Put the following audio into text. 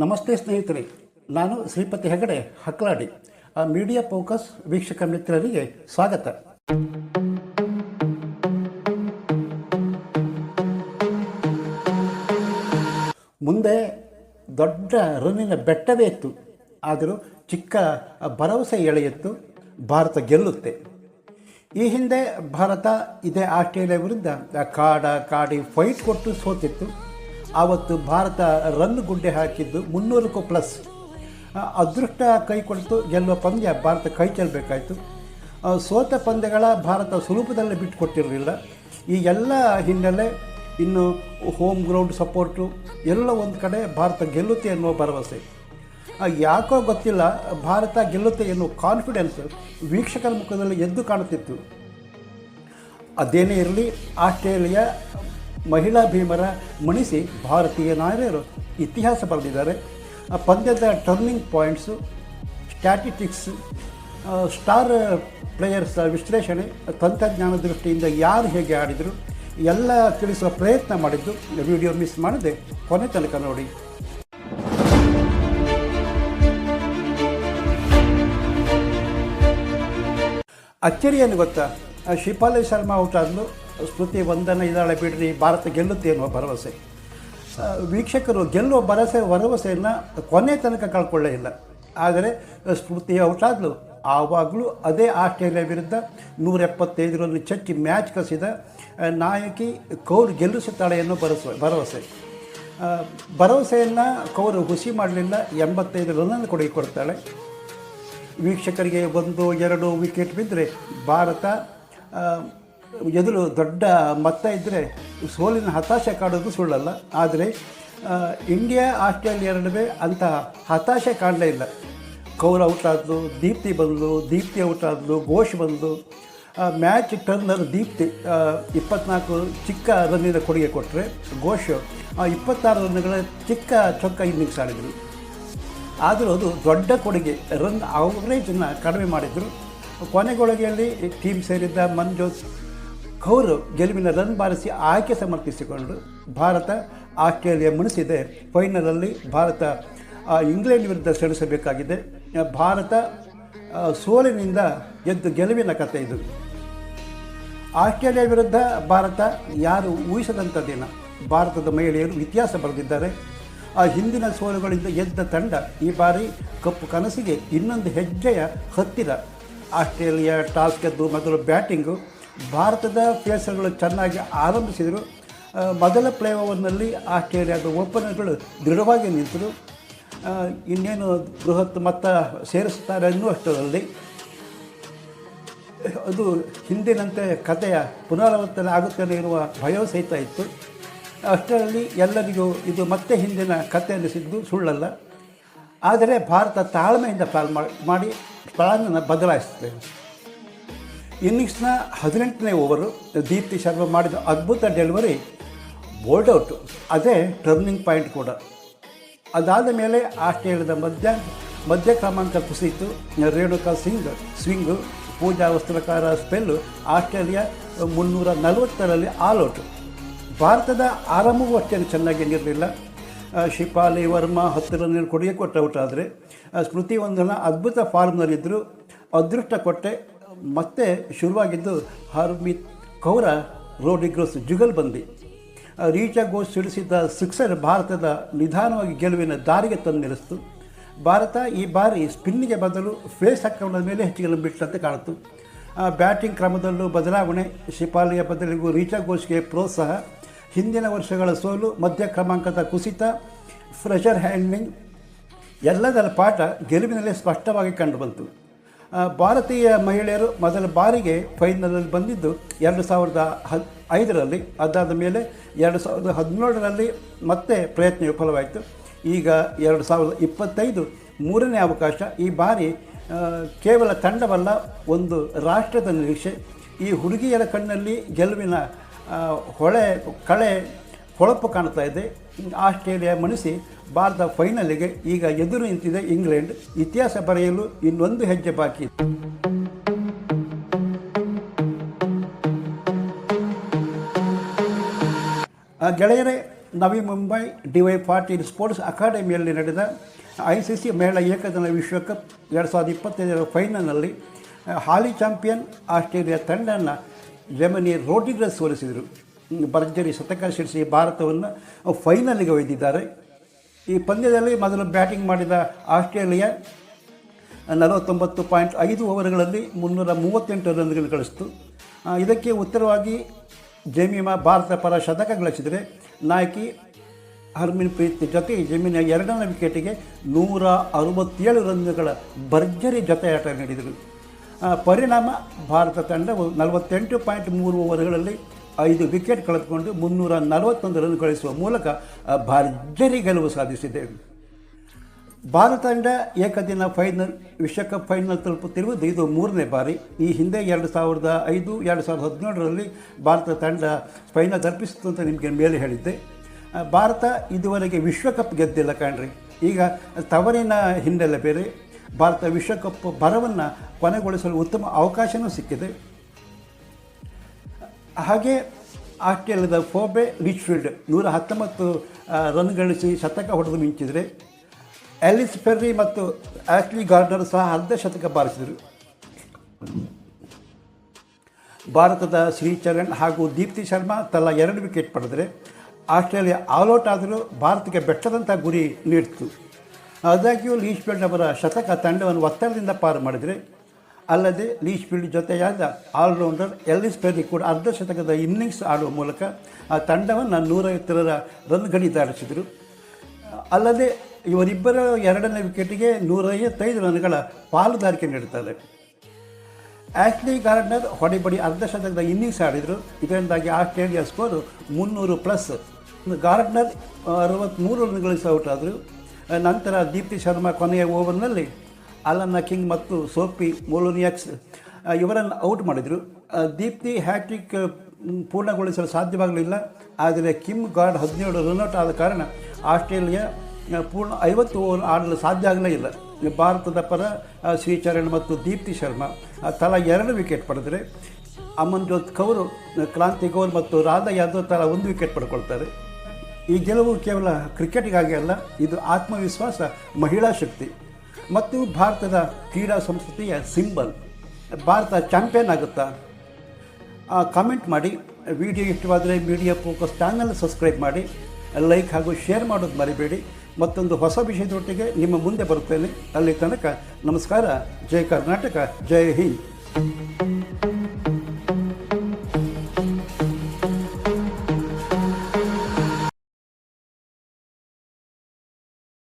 ನಮಸ್ತೆ ಸ್ನೇಹಿತರೆ, ನಾನು ಶ್ರೀಪತಿ ಹೆಗಡೆ, ಹಕ್ಲಾಡಿ. ಆ ಮೀಡಿಯಾ ಫೋಕಸ್ ವೀಕ್ಷಕ ಮಿತ್ರರಿಗೆ ಸ್ವಾಗತ. ಮುಂದೆ ದೊಡ್ಡ ರನ್ನಿನ ಬೆಟ್ಟವೇ ಇತ್ತು. ಆದರೂ ಚಿಕ್ಕ ಭರವಸೆ ಎಳೆಯಿತ್ತು. ಭಾರತ ಗೆಲ್ಲುತ್ತೆ. ಈ ಹಿಂದೆ ಭಾರತ ಇದೇ ಆಸ್ಟ್ರೇಲಿಯಾ ವಿರುದ್ಧ ಕಾಡ, ಕಾಡಿ ಫೈಟ್ ಕೊಟ್ಟು ಸೋತಿತ್ತು. ಆವತ್ತು ಭಾರತ ರನ್ ಗುಡ್ಡೆ ಹಾಕಿದ್ದು ಮುನ್ನೂರಕ್ಕೂ ಪ್ಲಸ್. ಅದೃಷ್ಟ ಕೈ ಕೊಡ್ತು, ಗೆಲ್ಲುವ ಪಂದ್ಯ ಭಾರತ ಕೈ ಚೆಲ್ಲಬೇಕಾಯಿತು ಸೋತ ಪಂದ್ಯಗಳ ಭಾರತ ಸುಲಭದಲ್ಲಿ ಬಿಟ್ಟುಕೊಟ್ಟಿರಲಿಲ್ಲ ಈ ಎಲ್ಲ ಹಿನ್ನೆಲೆ ಇನ್ನು ಹೋಮ್ ಗ್ರೌಂಡ್ ಸಪೋರ್ಟು, ಎಲ್ಲ ಒಂದು ಕಡೆ ಭಾರತ ಗೆಲ್ಲುತ್ತೆ ಎನ್ನುವ ಭರವಸೆ. ಯಾಕೋ ಗೊತ್ತಿಲ್ಲ, ಭಾರತ ಗೆಲ್ಲುತ್ತೆ ಎನ್ನುವ ಕಾನ್ಫಿಡೆನ್ಸ್ ವೀಕ್ಷಕರ ಮುಖದಲ್ಲಿ ಎದ್ದು ಕಾಣುತ್ತಿತ್ತು. ಅದೇನೇ ಇರಲಿ, ಆಸ್ಟ್ರೇಲಿಯಾ ಮಹಿಳಾ ಭೀಮರ ಮಣಿಸಿ ಭಾರತೀಯ ನಾಯಕರು ಇತಿಹಾಸ ಬರೆದಿದ್ದಾರೆ. ಆ ಪಂದ್ಯದ turning points statistics star players ವಿಶ್ಲೇಷಣೆ, ತಂತ್ರಜ್ಞಾನ ದೃಷ್ಟಿಯಿಂದ ಯಾರು ಹೇಗೆ ಆಡಿದರು, ಎಲ್ಲ ತಿಳಿಸುವ ಪ್ರಯತ್ನ ಮಾಡಿದ್ದು. ವಿಡಿಯೋ ಮಿಸ್ ಮಾಡದೆ ಕೊನೆ ತನಕ ನೋಡಿ. ಅಚ್ಚರಿ ಗೊತ್ತಾ? ಶಿಪಾಲಿ ಶರ್ಮಾ ಔಟ್ ಆದಲು ಸ್ಮೃತಿ ಒಂದನ್ನು ಇದ್ದಾಳೆ ಬಿಡ್ರಿ, ಭಾರತ ಗೆಲ್ಲುತ್ತೆ ಅನ್ನೋ ಭರವಸೆ ವೀಕ್ಷಕರು ಗೆಲ್ಲುವ ಭರವಸೆ, ಭರವಸೆಯನ್ನು ಕೊನೆ ತನಕ ಕಳ್ಕೊಳ್ಳೇ ಇಲ್ಲ. ಆದರೆ, ಸ್ಮೃತಿ ಔಟ್ ಆದಲು ಆವಾಗಲೂ ಅದೇ ಆಸ್ಟ್ರೇಲಿಯಾ ವಿರುದ್ಧ ನೂರ ಎಪ್ಪತ್ತೈದರಲ್ಲಿ ಚಚ್ಚಿ ಮ್ಯಾಚ್ ಕಸಿದ ನಾಯಕಿ ಕೌರ್ ಗೆಲ್ಲಿಸುತ್ತಾಳೆ ಅನ್ನೋ ಭರವಸೆ ಭರವಸೆ. ಭರವಸೆಯನ್ನು ಕೌರ್ ಹುಸಿ ಮಾಡಲಿಲ್ಲ, ಎಂಬತ್ತೈದು ರನ್ನನ್ನು ಕೊಡುಗೆ ಕೊಡ್ತಾಳೆ. ವೀಕ್ಷಕರಿಗೆ ಒಂದು, ಎರಡು ವಿಕೆಟ್ ಬಿದ್ದರೆ ಭಾರತ ಎದುರು ದೊಡ್ಡ ಮೊತ್ತ ಇದ್ದರೆ ಸೋಲಿನ ಹತಾಶೆ ಕಾಡೋದು ಸುಳ್ಳಲ್ಲ. ಆದರೆ ಇಂಡಿಯಾ, ಆಸ್ಟ್ರೇಲಿಯಾ ನಡುವೆ ಅಂಥ ಹತಾಶೆ ಕಾಣಲೇ ಇಲ್ಲ. ಕೌರ್ ಔಟ್ ಆದ್ಲು, ದೀಪ್ತಿ ಬಂದು ದೀಪ್ತಿ ಔಟ್ ಆದ್ಲು, ಘೋಷ್ ಬಂದು ಮ್ಯಾಚ್ ಟರ್ನರ್ ದೀಪ್ತಿ ಇಪ್ಪತ್ನಾಲ್ಕು ಚಿಕ್ಕ ರನ್ನಿನ ಕೊಡುಗೆ ಕೊಟ್ಟರೆ ಘೋಷ್ ಇಪ್ಪತ್ತಾರು ರನ್ಗಳ ಚಿಕ್ಕ ಚೊಕ್ಕ ಇನ್ನಿಂಗ್ಸ್ ಆಡಿದರು. ಆದರೂ ಅದು ದೊಡ್ಡ ಕೊಡುಗೆ, ರನ್ ಅವರೇಜನ್ನು ಕಡಿಮೆ ಮಾಡಿದರು. ಕೊನೆಗೊಳಗೆಯಲ್ಲಿ ಟೀಮ್ ಸೇರಿದ್ದ ಮಂಜೋತ್ ಕೌರ್ ಗೆಲುವಿನ ರನ್ ಬಾರಿಸಿ ಆಯ್ಕೆ ಸಮರ್ಥಿಸಿಕೊಂಡರು ಭಾರತ ಆಸ್ಟ್ರೇಲಿಯಾ ಮುನಿಸಿದೆ ಫೈನಲಲ್ಲಿ ಭಾರತ ಇಂಗ್ಲೆಂಡ್ ವಿರುದ್ಧ ಸೆಣಸಬೇಕಾಗಿದೆ. ಭಾರತ ಸೋಲಿನಿಂದ ಎದ್ದು ಗೆಲುವಿನ ಕಥೆ ಇದು. ಆಸ್ಟ್ರೇಲಿಯಾ ವಿರುದ್ಧ ಭಾರತ ಯಾರು ಊಹಿಸದಂಥದ್ದೇನ ಭಾರತದ ಮಹಿಳೆಯರು ಇತಿಹಾಸ ಬರೆದಿದ್ದಾರೆ. ಆ, ಹಿಂದಿನ ಸೋಲುಗಳಿಂದ ಎದ್ದ ತಂಡ ಈ ಬಾರಿ ಕಪ್ಪು ಕನಸಿಗೆ ಇನ್ನೊಂದು ಹೆಜ್ಜೆಯ ಹತ್ತಿರ. ಆಸ್ಟ್ರೇಲಿಯಾ ಟಾಸ್ ಗೆದ್ದು ಮೊದಲು ಬ್ಯಾಟಿಂಗು. ಭಾರತದ ಪೇಸರ್ಗಳು ಚೆನ್ನಾಗಿ ಆರಂಭಿಸಿದರು. ಮೊದಲ ಪ್ಲೇ ಓವರ್ನಲ್ಲಿ ಆಸ್ಟ್ರೇಲಿಯಾದ ಓಪನರ್ಗಳು ದೃಢವಾಗಿ ನಿಂತರು. ಇನ್ನೇನು ಬೃಹತ್ ಮೊತ್ತ ಸೇರಿಸುತ್ತಾರೆ ಅನ್ನುವಷ್ಟರಲ್ಲಿ ಅದು ಹಿಂದಿನಂತೆ ಕಥೆಯ ಪುನರಾವರ್ತನೆ ಆಗುತ್ತಲೇ ಇರುವ ಭಯವೂ ಸಹಿತ ಇತ್ತು. ಅಷ್ಟರಲ್ಲಿ ಎಲ್ಲರಿಗೂ ಇದು ಮತ್ತೆ ಹಿಂದಿನ ಕಥೆ ಅನ್ನಿಸಿದ್ದು ಸುಳ್ಳಲ್ಲ. ಆದರೆ ಭಾರತ ತಾಳ್ಮೆಯಿಂದ ಪ್ಲಾನ್ ಮಾಡಿ ಪ್ಲಾನನ್ನು ಬದಲಾಯಿಸುತ್ತೆ. ಇನ್ನಿಂಗ್ಸ್ನ ಹದಿನೆಂಟನೇ ಓವರು ದೀಪ್ತಿ ಶರ್ಮಾ ಮಾಡಿದ ಅದ್ಭುತ ಡೆಲಿವರಿ ಔಟ್. ಅದೇ ಟರ್ನಿಂಗ್ ಪಾಯಿಂಟ್ ಕೂಡ. ಅದಾದ ಮೇಲೆ ಆಸ್ಟ್ರೇಲಿಯಾದ ಮಧ್ಯ ಮಧ್ಯ ಕ್ರಮಾಂಕ ಕುಸಿಯಿತು. Renuka Singh swing Pooja Vastrakar spell Australia ಮುನ್ನೂರ ನಲವತ್ತರಲ್ಲಿ ಔಟ್ ಭಾರತದ ಆರಂಭವೂ ಅಷ್ಟೇನು ಚೆನ್ನಾಗಿ ಶಿಪಾಲಿ ವರ್ಮಾ ಹತ್ತು ರನ್ ಕೊಡುಗೆ ಕೊಟ್ಟು ಔಟ್ ಆದರೆ ಸ್ಮೃತಿ ಒಂದನ್ನು ಅದ್ಭುತ ಫಾರ್ಮ್ನಲ್ಲಿದ್ದರು ಅದೃಷ್ಟ ಕೊಟ್ಟೆ. ಮತ್ತೆ ಶುರುವಾಗಿದ್ದು ಹರ್ಮಿತ್ ಕೌರ ರೋಡಿಗ್ರೋಸ್ ಜುಗಲ್ಬಂದಿ ರೀಚಾ ಘೋಷ್ ಸಿಡಿಸಿದ್ದ ಸಿಕ್ಸರ್ ಭಾರತದ ನಿಧಾನವಾಗಿ ಗೆಲುವಿನ ದಾರಿಗೆ ತಂದು ನಿಲ್ಲಿಸ್ತು. ಭಾರತ ಈ ಬಾರಿ ಸ್ಪಿನ್ನಿಗೆ ಬದಲು ಫೇಸ್ ಆಕ್ರಮಣದ ಮೇಲೆ ಹೆಚ್ಚಿಗೆ ಬಿಟ್ಟಂತೆ ಕಾಣಿತು ಬ್ಯಾಟಿಂಗ್ ಕ್ರಮದಲ್ಲೂ ಬದಲಾವಣೆ, ಶಿಪಾಲಿಯ ಬದಲಿಗೂ ರೀಚಾ ಘೋಷ್ಗೆ ಪ್ರೋತ್ಸಾಹ, ಹಿಂದಿನ ವರ್ಷಗಳ ಸೋಲು, ಮಧ್ಯ ಕ್ರಮಾಂಕದ ಕುಸಿತ, ಫ್ರೆಷರ್ ಹ್ಯಾಂಡ್ಲಿಂಗ್, ಎಲ್ಲದರ ಪಾಠ ಗೆಲುವಿನಲ್ಲೇ ಸ್ಪಷ್ಟವಾಗಿ ಕಂಡುಬಂತು ಭಾರತೀಯ ಮಹಿಳೆಯರು ಮೊದಲ ಬಾರಿಗೆ ಫೈನಲಲ್ಲಿ ಬಂದಿದ್ದು ಎರಡು ಸಾವಿರದ ಹ ಐದರಲ್ಲಿ. ಅದಾದ ಮೇಲೆ ಎರಡು ಸಾವಿರದ ಹದಿನೇಳರಲ್ಲಿ ಮತ್ತೆ ಪ್ರಯತ್ನ ವಿಫಲವಾಯಿತು ಈಗ ಎರಡು ಸಾವಿರದ ಇಪ್ಪತ್ತೈದು ಮೂರನೇ ಅವಕಾಶ. ಈ ಬಾರಿ ಕೇವಲ ತಂಡವಲ್ಲ, ಒಂದು ರಾಷ್ಟ್ರದ ನಿರೀಕ್ಷೆ. ಈ ಹುಡುಗಿಯರ ಕಣ್ಣಲ್ಲಿ ಗೆಲುವಿನ ಹೊಳೆ, ಕಳೆ, ಹೊಳಪು ಕಾಣ್ತಾ ಇದೆ. ಆಸ್ಟ್ರೇಲಿಯಾ ಮಣಿಸಿ ಭಾರತ ಫೈನಲಿಗೆ ಈಗ ಎದುರು ನಿಂತಿದೆ ಇಂಗ್ಲೆಂಡ್. ಇತಿಹಾಸ ಬರೆಯಲು ಇನ್ನೊಂದು ಹೆಜ್ಜೆ ಬಾಕಿ. ಗೆಳೆಯರೇ, ನವಿ ಮುಂಬೈ ಡಿವೈ ಪಾಟೀಲ್ ಸ್ಪೋರ್ಟ್ಸ್ ಅಕಾಡೆಮಿಯಲ್ಲಿ ನಡೆದ ಐ ಸಿ ಸಿ ಮಹಿಳಾ ಏಕದಿನ ವಿಶ್ವಕಪ್ ಎರಡು ಸಾವಿರದ ಇಪ್ಪತ್ತೈದರ ಫೈನಲ್ನಲ್ಲಿ ಹಾಲಿ ಚಾಂಪಿಯನ್ ಆಸ್ಟ್ರೇಲಿಯಾ ತಂಡನ ಜೆಮನಿ ರೋಟಿಗ್ರಸ್ ಸೋಲಿಸಿದರು. ಭರ್ಜರಿ ಶತಕ ಸಿಡಿಸಿ ಭಾರತವನ್ನು ಫೈನಲಿಗೆ ಒಯ್ದಿದ್ದಾರೆ. ಈ ಪಂದ್ಯದಲ್ಲಿ ಮೊದಲು ಬ್ಯಾಟಿಂಗ್ ಮಾಡಿದ ಆಸ್ಟ್ರೇಲಿಯಾ ನಲವತ್ತೊಂಬತ್ತು ಪಾಯಿಂಟ್ ಐದು ಓವರ್ಗಳಲ್ಲಿ ಮುನ್ನೂರ ಮೂವತ್ತೆಂಟು ರನ್ಗಳು ಗಳಿಸಿತು. ಇದಕ್ಕೆ ಉತ್ತರವಾಗಿ ಜಮೀಮಾ ಭಾರತ ಪರ ಶತಕ ಗಳಿಸಿದರೆ ನಾಯಕಿ ಹರ್ಮಿನ್ ಪ್ರೀತ್ ಜೊತೆ ಜಮೀನ ಎರಡನೇ ವಿಕೆಟಿಗೆ ನೂರ ಅರವತ್ತೇಳು ರನ್ಗಳ ಭರ್ಜರಿ ಜೊತೆಯಾಟ ನೀಡಿದರು. ಪರಿಣಾಮ ಭಾರತ ತಂಡವು ನಲವತ್ತೆಂಟು ಪಾಯಿಂಟ್ ಮೂರು ಓವರ್ಗಳಲ್ಲಿ ಐದು ವಿಕೆಟ್ ಕಳೆದುಕೊಂಡು ಮುನ್ನೂರ ನಲವತ್ತೊಂದು ರನ್ ಗಳಿಸುವ ಮೂಲಕ ಭರ್ಜರಿ ಗೆಲುವು ಸಾಧಿಸಿದೆ. ಭಾರತ ತಂಡ ಏಕದಿನ ಫೈನಲ್, ವಿಶ್ವಕಪ್ ಫೈನಲ್ ತಲುಪುತ್ತಿರುವುದು ಇದು ಮೂರನೇ ಬಾರಿ. ಈ ಹಿಂದೆ ಎರಡು ಸಾವಿರದ ಐದು, ಎರಡು ಸಾವಿರದ ಹದಿನೇಳರಲ್ಲಿ ಭಾರತ ತಂಡ ಫೈನಲ್ ತಲುಪಿಸಿತು ಅಂತ ನಿಮಗೆ ಮೇಲೆ ಹೇಳಿದ್ದೆ. ಭಾರತ ಇದುವರೆಗೆ ವಿಶ್ವಕಪ್ ಗೆದ್ದಿಲ್ಲ ಕಾಣ್ರಿ. ಈಗ ತವರಿನ ಹಿನ್ನೆಲೆ ಬೇರೆ. ಭಾರತ ವಿಶ್ವಕಪ್ ಬರವನ್ನು ಕೊನೆಗೊಳಿಸಲು ಉತ್ತಮ ಅವಕಾಶವೂ ಸಿಕ್ಕಿದೆ. ಹಾಗೆ ಆಸ್ಟ್ರೇಲಿಯಾದ ಫೋಬೆ ರಿಚ್ಫೀಲ್ಡ್ ನೂರ ಹತ್ತೊಂಬತ್ತು ರನ್ ಗಳಿಸಿ ಶತಕ ಹೊಡೆದು ಮಿಂಚಿದರೆ ಆಲಿಸ್ ಫೆರ್ರಿ ಮತ್ತು ಆಸ್ಲಿ ಗಾರ್ಡರ್ ಸಹ ಅರ್ಧ ಶತಕ ಬಾರಿಸಿದರು. ಭಾರತದ ಶ್ರೀಚರಣ್ ಹಾಗೂ ದೀಪ್ತಿ ಶರ್ಮಾ ತಲಾ ಎರಡು ವಿಕೆಟ್ ಪಡೆದರೆ, ಆಸ್ಟ್ರೇಲಿಯಾ ಆಲ್ಔಟ್ ಆದರೂ ಭಾರತಕ್ಕೆ ಬೆಟ್ಟದಂಥ ಗುರಿ ನೀಡಿತು. ಆದಾಗ್ಯೂ ಲೀಶ್ಫೀಲ್ಡ್ ಅವರ ಶತಕ ತಂಡವನ್ನು ಒತ್ತಡದಿಂದ ಪಾರು ಮಾಡಿದರೆ ಅಲ್ಲದೆ ಲೀಶ್ಫೀಲ್ಡ್ ಜೊತೆಯಾದ ಆಲ್ರೌಂಡರ್ ಎಲ್ಲಿಸ್ ಪೆರಿ ಕೂಡ ಅರ್ಧ ಶತಕದ ಇನ್ನಿಂಗ್ಸ್ ಆಡುವ ಮೂಲಕ ಆ ತಂಡವನ್ನು ನೂರೈವತ್ತರ ರನ್ ಗಡಿ ದಾಟಿಸಿದರು. ಅಲ್ಲದೆ ಇವರಿಬ್ಬರ ಎರಡನೇ ವಿಕೆಟ್ಗೆ ನೂರೈವತ್ತೈದು ರನ್ಗಳ ಪಾಲುದಾರಿಕೆ ನೀಡುತ್ತಾರೆ. ಆಶ್ಲಿ ಗಾರ್ಡ್ನರ್ ಹೊಡೆಬಡಿ ಅರ್ಧ ಶತಕದ ಇನ್ನಿಂಗ್ಸ್ ಆಡಿದರು. ಇದರಿಂದಾಗಿ ಆಸ್ಟ್ರೇಲಿಯಾ ಸ್ಕೋರು ಮುನ್ನೂರು ಪ್ಲಸ್. ಗಾರ್ಡ್ನರ್ ಅರವತ್ತ್ಮೂರು ರನ್ಗಳಿಸಿ ಔಟ್ ಆದರು. ನಂತರ ದೀಪ್ತಿ ಶರ್ಮಾ ಕೊನೆಯ ಓವರ್ನಲ್ಲಿ ಅಲನ್ನ ಕಿಂಗ್ ಮತ್ತು ಸೋಪಿ ಮೋಲೋನಿಯಾಕ್ಸ್ ಇವರನ್ನು ಔಟ್ ಮಾಡಿದರು. ದೀಪ್ತಿ ಹ್ಯಾಟ್ರಿಕ್ ಪೂರ್ಣಗೊಳಿಸಲು ಸಾಧ್ಯವಾಗಲಿಲ್ಲ. ಆದರೆ ಕಿಮ್ ಗಾರ್ಡ್ ಹದಿನೇಳು ರನ್ಔಟ್ ಆದ ಕಾರಣ ಆಸ್ಟ್ರೇಲಿಯಾ ಪೂರ್ಣ ಐವತ್ತು ಓವರ್ ಆಡಲು ಸಾಧ್ಯ ಆಗಲೇ ಇಲ್ಲ. ಭಾರತದ ಪರ ಶ್ರೀಚರಣ್ ಮತ್ತು ದೀಪ್ತಿ ಶರ್ಮಾ ತಲಾ ಎರಡು ವಿಕೆಟ್ ಪಡೆದರೆ ಅಮನ್ಜೋತ್ ಕೌರ್ ಕ್ರಾಂತಿ ಕೌರ್ ಮತ್ತು ರಾಧಾ ಯಾದವ್ ತಲಾ ಒಂದು ವಿಕೆಟ್ ಪಡ್ಕೊಳ್ತಾರೆ. ಈ ಗೆಲುವು ಕೇವಲ ಕ್ರಿಕೆಟ್ಗಾಗಿ ಅಲ್ಲ, ಇದು ಆತ್ಮವಿಶ್ವಾಸ, ಮಹಿಳಾ ಶಕ್ತಿ. ಮತ್ತು ಭಾರತದ ಕ್ರೀಡಾ ಸಂಸ್ಕೃತಿಯ ಸಿಂಬಲ್. ಭಾರತ ಚಾಂಪಿಯನ್ ಆಗುತ್ತಾ? ಕಾಮೆಂಟ್ ಮಾಡಿ. ವಿಡಿಯೋ ಇಷ್ಟವಾದರೆ ಮೀಡಿಯಾ ಫೋಕಸ್ ಚಾನಲ್ ಸಬ್ಸ್ಕ್ರೈಬ್ ಮಾಡಿ. ಲೈಕ್ ಹಾಗೂ ಶೇರ್ ಮಾಡೋದು ಮರಿಬೇಡಿ. ಮತ್ತೊಂದು ಹೊಸ ವಿಷಯದೊಟ್ಟಿಗೆ ನಿಮ್ಮ ಮುಂದೆ ಬರುತ್ತೇನೆ. ಅಲ್ಲಿ ತನಕ ನಮಸ್ಕಾರ. ಜೈ ಕರ್ನಾಟಕ. ಜೈ ಹಿಂದ್.